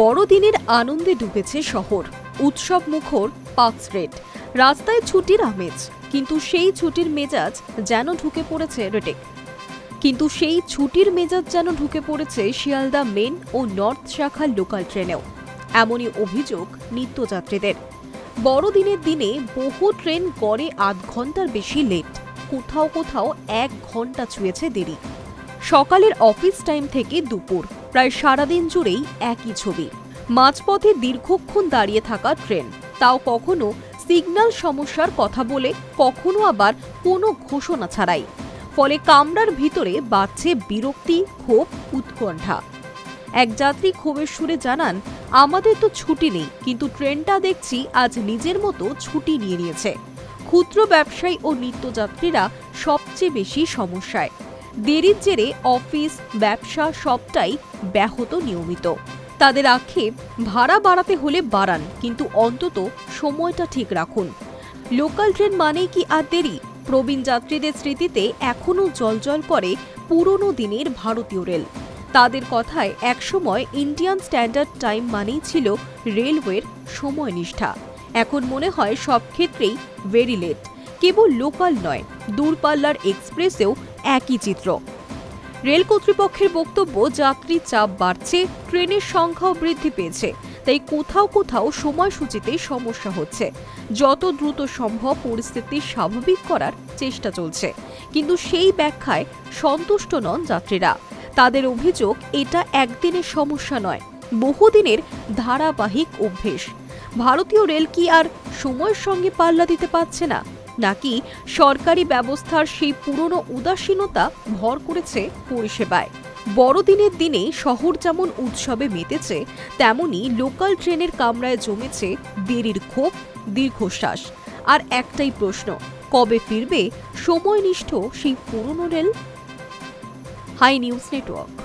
বড়দিনের আনন্দে ডুবেছে শহর। উৎসব মুখর পার্কস রেট রাস্তায় ছুটির আমেজ, কিন্তু সেই ছুটির মেজাজ যেন ঢুকে পড়েছে রেটেক কিন্তু সেই ছুটির মেজাজ যেন ঢুকে পড়েছে শিয়ালদা মেন ও নর্থ শাখার লোকাল ট্রেনেও। এমনই অভিযোগ নিত্যযাত্রীদের। বড়দিনের দিনে বহু ট্রেন গড়ে আধ ঘণ্টার বেশি লেট। কোথাও কোথাও এক ঘণ্টা ছুঁয়েছে দেরি। সকালের অফিস টাইম থেকে দুপুর। প্রায় সারাদিন জুড়েই একই ছবি। মাঝপথে দীর্ঘক্ষণ দাঁড়িয়ে থাকা ট্রেন। তাও কখনো সিগন্যাল সমস্যার কথা বলে কখনো আবার কোনো ঘোষণা ছাড়াই। ফলে কামরার ভিতরে বাড়ছে বিরক্তি, ক্ষোভ, উৎকণ্ঠা। এক যাত্রী ক্ষোভের সুরে জানান, আমাদের তো ছুটি নেই, কিন্তু ট্রেনটা দেখছি আজ নিজের মতো ছুটি নিয়ে নিয়েছে। ক্ষুদ্র ব্যবসায়ী ও নিত্যযাত্রীরা সবচেয়ে বেশি সমস্যায়। দেরির জেরে অফিস, ব্যবসা সবটাই ব্যাহত নিয়মিত। তাদের আক্ষেপ, ভাড়া বাড়াতে হলে বাড়ান, কিন্তু অন্তত সময়টা ঠিক রাখুন। লোকাল ট্রেন মানেই কি আর দেরি? প্রবীণ যাত্রীদের স্মৃতিতে এখনও জলজল করে পুরনো দিনের ভারতীয় রেল। তাদের কথায় একসময় ইন্ডিয়ান স্ট্যান্ডার্ড টাইম মানেই ছিল রেলওয়ের সময়নিষ্ঠা। এখন মনে হয় সব ক্ষেত্রেই ভেরি লেট কেবল লোকাল নয়, দূরপাল্লার এক্সপ্রেসেও একই চিত্র। রেল কর্তৃপক্ষের বক্তব্য, যাত্রী চাপ বাড়ছে, ট্রেনের সংখ্যাও বৃদ্ধি পেয়েছে, তাই কোথাও কোথাও সময়সূচিতে সমস্যা হচ্ছে। যত দ্রুত সম্ভব পরিস্থিতি স্বাভাবিক করার চেষ্টা চলছে। কিন্তু সেই ব্যাখ্যায় সন্তুষ্ট নন যাত্রীরা। তাদের অভিযোগ, এটা একদিনের সমস্যা নয়, বহুদিনের ধারাবাহিক অভ্যেস। ভারতীয় রেল কি আর সময়ের সঙ্গে পাল্লা দিতে পারছে না? নাকি সরকারি ব্যবস্থার সেই পুরনো উদাসীনতা ভর করেছে পরিষেবায়? বড়দিনের দিনে শহর যেমন উৎসবে মেতেছে, তেমনি লোকাল ট্রেনের কামরায় জমেছে দেরির ক্ষোভ, দীর্ঘশ্বাস। আর একটাই প্রশ্ন, কবে ফিরবে সময়নিষ্ঠ সেই পুরনো রেল? High news network.